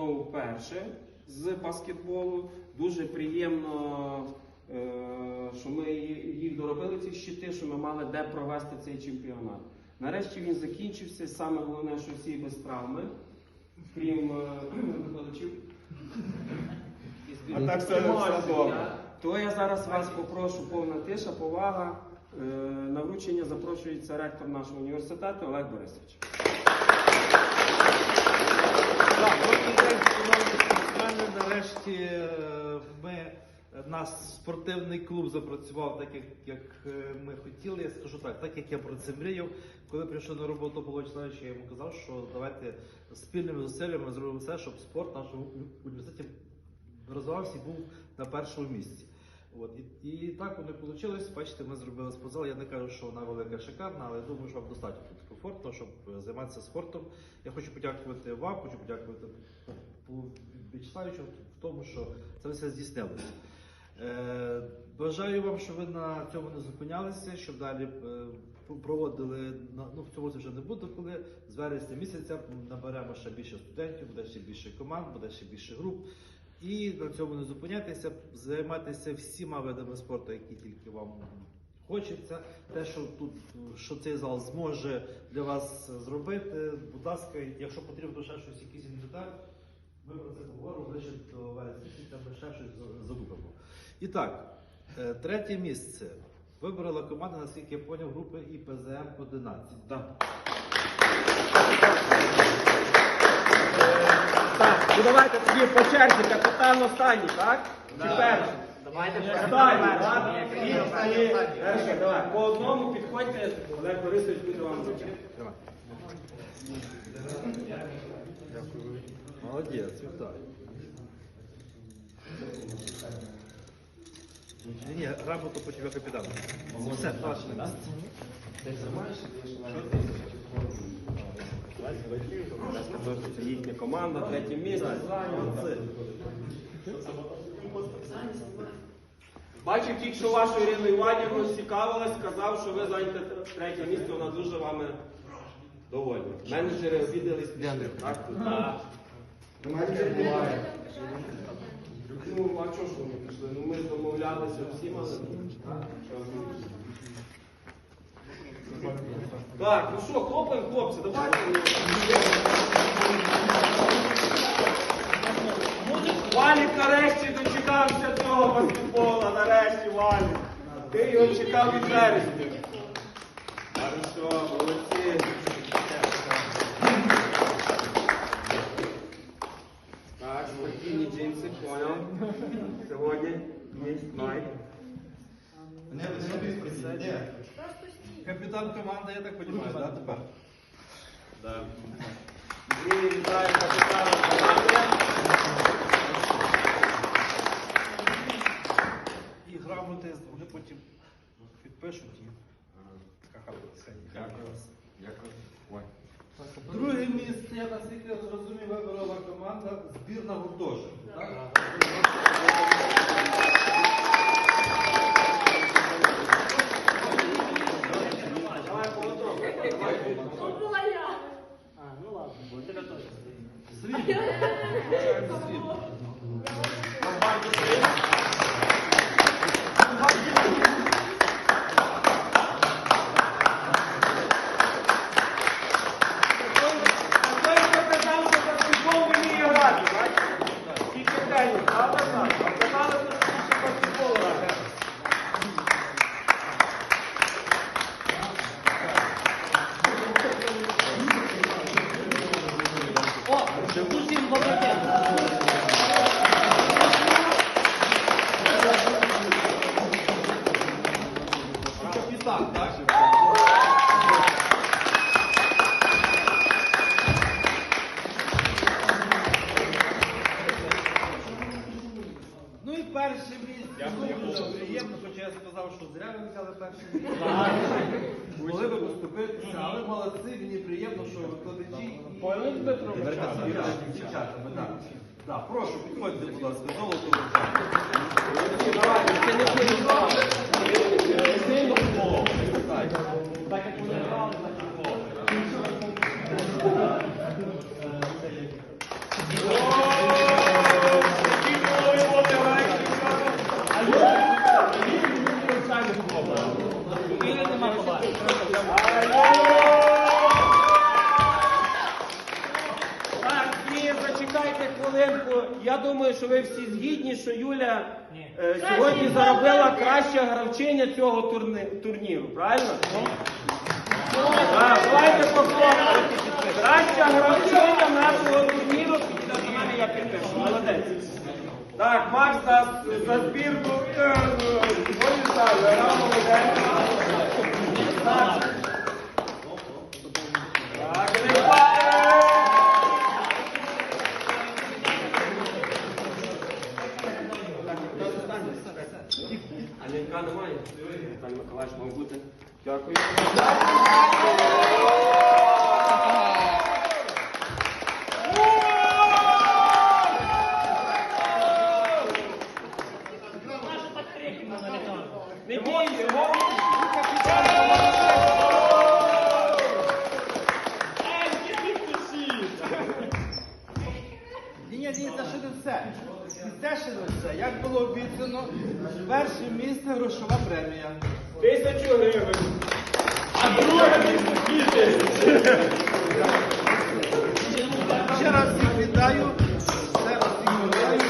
знову вперше з баскетболу. Дуже приємно, е, що ми їх доробили ці щити, що ми мали де провести цей чемпіонат. Нарешті він закінчився. Саме головне, що всі без травми, крім е, викладачів. А так все, все добре. То я зараз вас попрошу повна тиша, повага. Е, На вручення запрошується ректор нашого університету Олег Борисович. Так, добрий день. Нарешті е, ми, наш спортивний клуб запрацював так, як, як е, ми хотіли. Я скажу так, так як я про це мріяв. Коли прийшов на роботу Павло я йому казав, що давайте спільними зусиллями зробимо все, щоб спорт нашому університеті розвивався і був на першому місці. От і, і так воно вийшло. Бачите, ми зробили спортзал. Я не кажу, що вона велика шикарна, але думаю, що вам достатньо тут комфортно, щоб е, займатися спортом. Я хочу подякувати вам, хочу подякувати Павлу Вячеславовичу в тому, що це все здійснилося. Е, бажаю вам, щоб ви на цьому не зупинялися, щоб далі е, проводили ну в цьому році вже не буде, коли з вересня місяця наберемо ще більше студентів, буде ще більше команд, буде ще більше груп. І на цьому не зупинятися, займатися всіма видами спорту, які тільки вам хочеться. Те, що тут що цей зал зможе для вас зробити, будь ласка, якщо потрібно ще щось, якийсь інвентар, ми про це поговоримо ближче до вересня ми ще щось за- задумаємо. І так, е, третє місце. Вибрала команда, наскільки я поняв, групи ІПЗМ 11. Так, ну давайте тоді по черзі, капітан останній, так? Чи перший? Давайте Останній, так? І- і- Перший, давай. По одному підходьте, Олег Борисович буде вам вручати. Давай. Молодець, вітаю. Ні, ні, грамоту по тебе капітан. Все, ваше місце. Це їхня команда, третє місце. Бачив тільки, що вашу Ірину Іванівну цікавилась, сказав, що ви зайняте третє місце, вона дуже вами довольна. Менеджери обідались пішли. Так, тут. Менеджер. Ну, а чого ж вони пішли? Ну ми домовлялися всім, але. Так, ну що, хлопаємо, хлопці, давайте. Валік нарешті дочекався цього баскетбола, нарешті Валік. Ти його чекав від вересня. Хорошо, молодці. Так, спортивні джинси, понял. Сьогодні є найк. Капітан команди, я так розумію, да, тепер? Да. І вітаю капітана команди. І грамоти вони потім підпишуть. Дякую. Дякую. Друге місце, я наскільки зрозумів, вибрала команда збірна гуртожитку. Сказав, що зря ви взяли перше місце. Могли би поступитися, але молодці, мені приємно, що викладачі дівчатами. Так, прошу, підходьте, будь ласка, золото думаю, що ви всі згідні, що Юля е, сьогодні заробила краща гравчиня цього турни- турніру, правильно? Так, давайте повторимо. Краща гравчиня нашого турніру. До мене, я підпишу. Молодець. Так, Макс за, за збірку. Е, е. Так, А немає? Віталій Миколаївич мав бути. Дякую. Не бійся, Ні, ні, ні, це ще не все. Ще. Як було обіцяно, перше місце грошова премія. Тисячу гривень. Ще раз всіх вітаю. Ще раз всіх вітаю.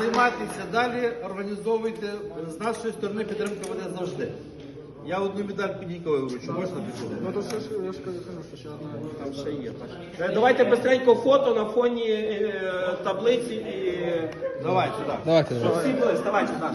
Займайтеся далі, організовуйте. З нашої сторони підтримка буде завжди. Я одну медальку Ніколі вручу, можна піти? Ну то ще ж я ж кажу, що ще одна. Там ще є. Так. Е, Давайте быстренько фото на фоні е, таблиці і Давайте, так. Давайте. всі були. Ставайте так.